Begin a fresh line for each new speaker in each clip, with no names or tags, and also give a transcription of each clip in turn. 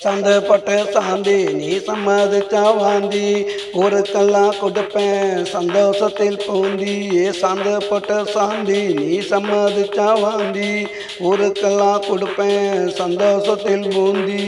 சந்தப்பட்ட சாந்தி நீ சம்மதிச்சா வாந்தி. ஊருக்கெல்லாம் கொடுப்பேன் சந்தோஷத்தில் பூந்தி. ஏ சந்தப்பட்ட சாந்தி நீ சம்மதிச்சா வாந்தி. ஊருக்கெல்லாம் கொடுப்பேன் சந்தோஷத்தில் பூந்தி.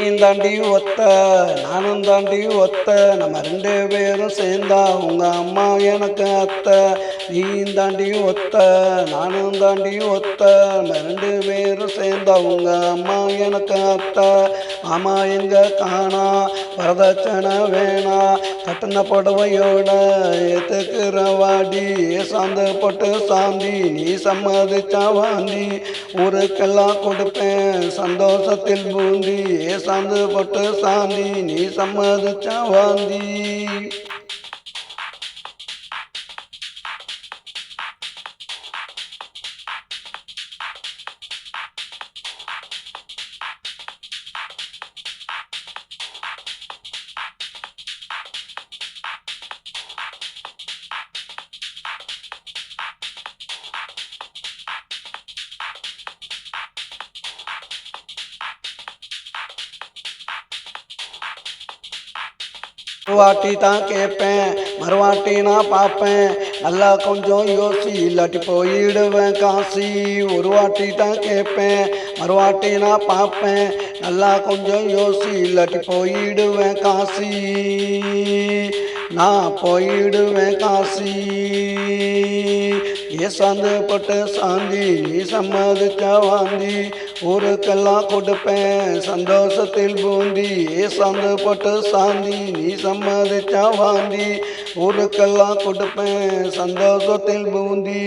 நீ தாண்டி ஒத்த நானும் தாண்டி ஒத்த நம்ம ரெண்டு பேரும் சேர்ந்தா உங்க அம்மா எனக்கு அத்தை. நீ தாண்டி ஒத்த நானும் தாண்டி ஒத்த நம்ம ரெண்டு பேரும் சேர்ந்தா உங்க அம்மா எனக்கு அத்தை. மாமா எங்க காணா வரதட்சணை வேணா கட்டின புடவையோட ஏத்துக்கிற வாடி சாந்து போட்டு சாந்தி நீ சம்மதிச்சா வாந்தி. ஊருக்கெல்லாம் கொடுப்பேன் சந்தோஷத்தில் பூந்தி ஏ சாந்து போட்டு சாந்தி நீ சம்மதிச்சா வாந்தி. வாட்டி தான் கேட்பேன் மறுவாட்டி நான் பார்ப்பேன். நல்லா கொஞ்சம் யோசி இல்லாட்டி போயிடுவேன் காசி. ஒரு வாட்டி தான் கேட்பேன் மறுவாட்டி நான் பார்ப்பேன். நல்லா கொஞ்சம் யோசி இல்லாட்டி போயிடுவேன் காசி. நான் போயிடுவேன் காசி. ஏ சாந்தப்பட்ட சாந்தி நீ சம்மதிச்ச வாந்தி. ஊருக்கெல்லாம் கொடுப்பேன். சந்தோஷத்தில் பூந்தி ஏ சாந்தப்பட்ட சாந்தி நீ சம்மதிச்சா வாந்தி. ஊருக்கெல்லாம் கொடுப்பேன். சந்தோஷத்தில் பூந்தி.